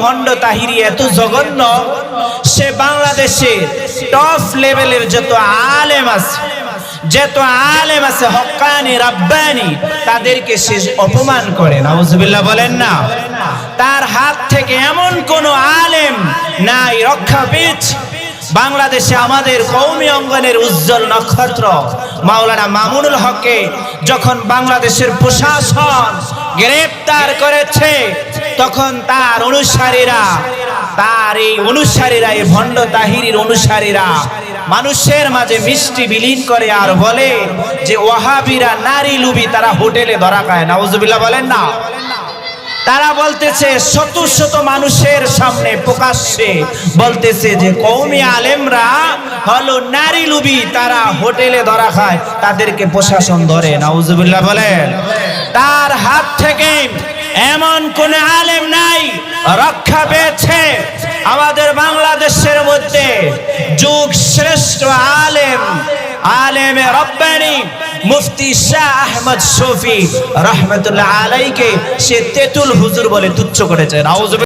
ভণ্ড তাহিরি এত জঘন্য, সে বাংলাদেশে টপ লেভেলের যত আলেম আছে, যত আলেম আছে, হকানি, রাব্বানি, তাদেরকে সে অপমান করে। নাউজুবিল্লাহ বলেন না। তার হাত থেকে এমন কোন আলেম নাই রক্ষা পেয়েছে বাংলাদেশে আমাদের কৌমি অঙ্গনের উজ্জ্বল নক্ষত্র, মাওলানা মামুনুল হককে যখন বাংলাদেশের প্রশাসন গ্রেপ্তার করেছে তখন তার অনুসারীরা, তার এই অনুসারীরা, এই ভণ্ড তাহিরির অনুসারীরা মানুষের মাঝে মিষ্টি বিলীন করে আর বলে যে, ওয়াহাবিরা নারী লুবি, তারা হোটেলে ধরা খায়। নাউজুবিল্লাহ বলেন না। তারা বলতেছে, শত শত মানুষের সামনে প্রকাশ্যে বলতেছে যে কৌমি আলেমরা হলো নারী লুবি, তারা হোটেলে ধরা খায়, তাদেরকে প্রশাসন ধরে। নাউজুবিল্লাহ বলেন। তার হাত থেকে এমন কোন আলেম নাই। রক্ষা পেয়েছে আমাদের বাংলাদেশের মধ্যে। যুগ শ্রেষ্ঠ আলেম। আলেমে রব্বানি। মুফতি শাহ আহমদ শফি রহমতুল্লাহ আলাইকে সে তেতুল হুজুর বলে তুচ্ছ করেছে।